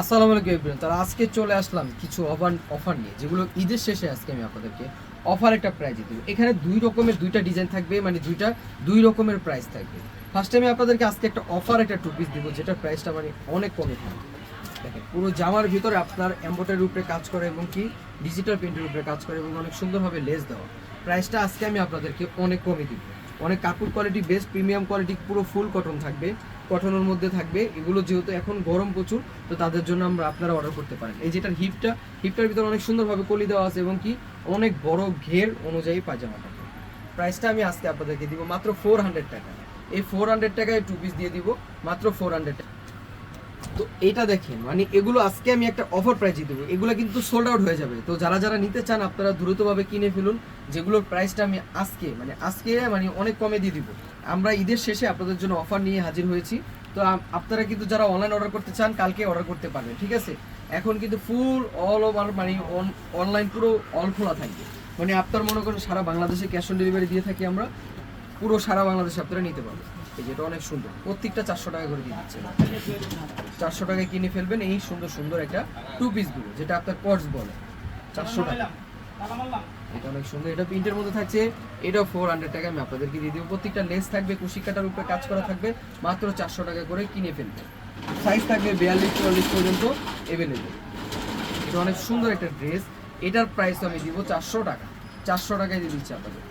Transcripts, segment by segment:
আসসালামু আলাইকুম এভরিওয়ান। তাহলে আজকে চলে আসলাম কিছু অফার অফার নিয়ে, যেগুলো ঈদের শেষে আজকে আমি আপনাদেরকে অফার একটা প্রাইজে দেবো। এখানে দুই রকমের, দুইটা ডিজাইন থাকবে মানে দুইটা, দুই রকমের প্রাইস থাকবে। ফার্স্ট টাইমে আপনাদেরকে আজকে একটা অফার একটা টু পিস দিব যেটার প্রাইসটা মানে অনেক কমে থাকবে দেখেন, পুরো জামার ভিতরে আপনার এম্বোটারির উপরে কাজ করে এবং কি ডিজিটাল প্রিন্টের উপরে কাজ করে এবং অনেক সুন্দরভাবে লেস দেওয়া। প্রাইসটা আজকে আমি আপনাদেরকে অনেক কমে দিব। অনেক কাপড় কোয়ালিটি বেস্ট প্রিমিয়াম কোয়ালিটি পুরো ফুল কটন থাকবে। কটনের মধ্যে থাকবে। এগুলো যেহেতু এখন গরম প্রচুর, তো তাদের জন্য আমরা আপনারা অর্ডার করতে পারেন। এই যেটার হিপটা, হিপটার ভিতরে অনেক সুন্দরভাবে কলি দেওয়া আছে এবং কি অনেক বড় ঘের অনুযায়ী পায়জামাটা প্রাইসটা আমি আজকে আপনাদেরকে দিব মাত্র ফোর হান্ড্রেড টাকা। এই ফোর হান্ড্রেড টাকায় টু পিস দিয়ে দিব, মাত্র ফোর হান্ড্রেড টাকা। তো এটা দেখেন মানে এগুলো আজকে আমি একটা অফার প্রাইজে দেবো। এগুলো কিন্তু সোল্ড আউট হয়ে যাবে। তো যারা যারা নিতে চান, আপনারা দ্রুতভাবে কিনে ফেলুন। যেগুলোর প্রাইসটা আমি আজকে মানে আজকে মানে অনেক কমে দিয়ে দিব। আমরা ঈদের শেষে আপনাদের জন্য অফার নিয়ে হাজির হয়েছি। তো আপনারা কিন্তু যারা অনলাইন অর্ডার করতে চান, কালকে অর্ডার করতে পারবেন, ঠিক আছে? এখন কিন্তু ফুল অল ওভার মানে অনলাইন পুরো অল খোলা থাকবে। মানে আপনার মনে করেন সারা বাংলাদেশে ক্যাশ অন ডেলিভারি দিয়ে থাকি আমরা। পুরো সারা বাংলাদেশে আপনারা নিতে পারবেন। এই যেটা অনেক সুন্দর। প্রত্যেকটা চারশো টাকা করে দিয়ে দিচ্ছে। চারশো টাকায় কিনে ফেলবেন এই সুন্দর সুন্দর একটা টু পিসগুলো, যেটা আপনার পর্স বলে। চারশো টাকা। এটা অনেক সুন্দর। এটা প্রিন্টের মধ্যে থাকছে। এটাও ফোর হান্ড্রেড টাকা আমি আপনাদেরকে দিয়ে দিব। প্রত্যেকটা লেস থাকবে, কুশি কাটার উপরে কাজ করা থাকবে। মাত্র চারশো টাকা করে কিনে ফেলবে সাইজ থাকবে বিয়াল্লিশ, চুয়াল্লিশ পর্যন্ত এভেলেবেল এটা অনেক সুন্দর একটা ড্রেস এটার প্রাইস আমি দিব চারশো টাকা। চারশো টাকায় দিয়ে দিচ্ছি আপনাদের।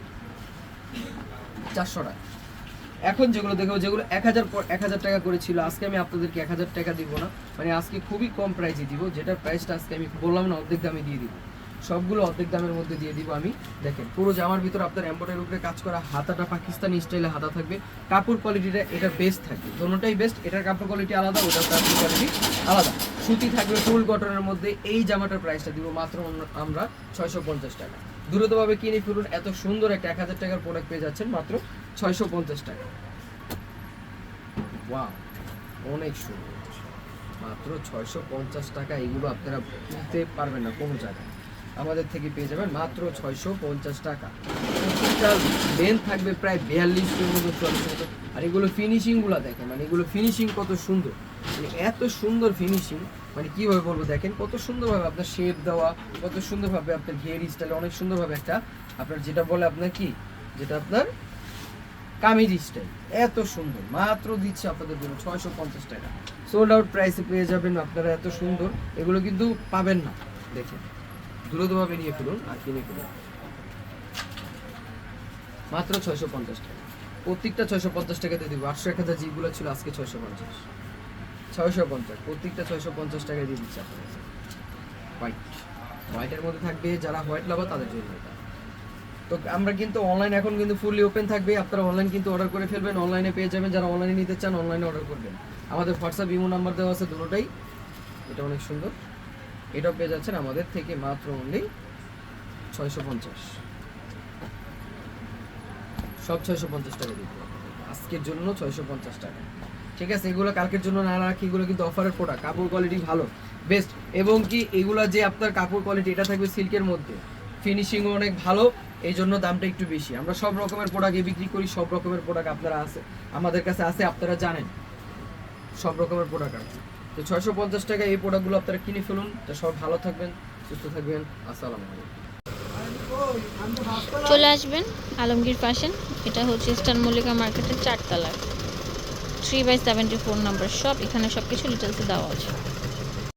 চারশো টাকা। এখন যেগুলো দেখো যেগুলো এক হাজার পর এক হাজার টাকা করেছিল আজকে আমি আপনাদেরকে এক হাজার টাকা দিব না। মানে আজকে খুবই কম প্রাইসে দিব যেটার প্রাইসটা আজকে আমি বললাম না, অর্ধেক দামে দিয়ে দিব। সবগুলো অর্ধেক দামের মধ্যে দিয়ে দিব আমি। দেখেন, পুরো জামার ভিতর আপনার এম্বয়ডারির উপরে কাজ করা, হাতাটা পাকিস্তানি স্টাইলে হাতা থাকবে। কাপড় কোয়ালিটিটা এটা বেস্ট থাকবে। দোনোটাই বেস্ট এটার কাপড় কোয়ালিটি আলাদা, ওটার কাপড় কোয়ালিটি আলাদা। সুতি থাকবে ফুল কটনের মধ্যে, এই জামাটার প্রাইসটা দিব মাত্র আমরা ছয়শো পঞ্চাশ টাকা। দ্রুতভাবে কিনে ফিরুন এত সুন্দর একটা এক হাজার টাকার প্রোডাক্ট পেয়ে যাচ্ছেন মাত্র ছয়শো পঞ্চাশ টাকা। ওয়াও অনেক সুন্দর। মাত্র ছয়শো পঞ্চাশ টাকা, এগুলো আপনারা কিনতে পারবেন না কোনো জায়গায়। আমাদের থেকে পেয়ে যাবেন মাত্র ছয়শো পঞ্চাশ টাকা। লেন্থ থাকবে প্রায় বিয়াল্লিশ মতো চল্লিশ আর এগুলো ফিনিশিংগুলো দেখেন মানে এগুলো ফিনিশিং কত সুন্দর। মানে এত সুন্দর ফিনিশিং মানে কীভাবে বলব, দেখেন কত সুন্দরভাবে আপনার শেপ দেওয়া, কত সুন্দরভাবে আপনার হেয়ার স্টাইল অনেক সুন্দরভাবে একটা আপনার যেটা বলে আপনার কি? যেটা আপনার কামিজ স্টাইল এত সুন্দর। মাত্র দিচ্ছে আপনাদের জন্য ছয়শো পঞ্চাশ টাকা। সোল্ড আউট প্রাইসে পেয়ে যাবেন আপনারা, এত সুন্দর। এগুলো কিন্তু পাবেন না। দেখেন, দ্রুতভাবে নিয়ে ফেলুন আর কিনে ফেলুন। মাত্র ছয়শো পঞ্চাশ টাকা। প্রত্যেকটা ছয়শো পঞ্চাশ টাকাতে দিব। আটশো এক হাজার যেগুলো ছিল, আজকে ছয়শো পঞ্চাশ। ছয়শো পঞ্চাশ, প্রত্যেকটা ছয়শো পঞ্চাশ টাকায় দিয়ে দিচ্ছে আপনাদের হোয়াইট হোয়াইটের মধ্যে থাকবে যারা হোয়াইট লাভার তাদের জন্য এটা। তো আমরা কিন্তু অনলাইন এখন কিন্তু ফুললি ওপেন থাকবে। আপনারা অনলাইন কিন্তু অর্ডার করে ফেলবেন অনলাইনে পেয়ে যাবেন। যারা অনলাইনে নিতে চান অনলাইনে অর্ডার করবেন। আমাদের হোয়াটসঅ্যাপ ইমো নাম্বার দেওয়া আছে দুটোটাই। এটা অনেক সুন্দর। এটাও পেয়ে যাচ্ছেন আমাদের থেকে মাত্র অনলি ছয়শো পঞ্চাশ। সব ছয়শো পঞ্চাশ টাকা দিতে হবে। আজকের জন্য ছয়শো পঞ্চাশ টাকা। ঠিক আছে? এগুলো কালকের জন্য না রাখি, এগুলো কিন্তু অফারের প্রোডাক্ট কাপড় কোয়ালিটি ভালো বেস্ট এবং কি এগুলো যে আপনার কাপড় কোয়ালিটি এটা থাকবে সিল্কের মধ্যে। ফিনিশিংও অনেক ভালো এই জন্য দামটা একটু বেশি। আমরা সব রকমের প্রোডাক্ট বিক্রি করি, সব রকমের প্রোডাক্ট আপনারা আছে, আমাদের কাছে আছে, আপনারা জানেন। সব রকমের প্রোডাক্ট আছে তো ছয়শো পঞ্চাশ টাকা এই প্রোডাক্টগুলো আপনারা কিনে ফেলুন। তো সব ভালো থাকবেন, সুস্থ থাকবেন, আসসালামু আলাইকুম। চলে আসবেন আলমগীর ফ্যাশন এটা হচ্ছে ইস্টার্ন মল্লিকা মার্কেটের চারতলায় three by seventy four number সব এখানে সব কিছু ডিটেলসে দেওয়া আছে।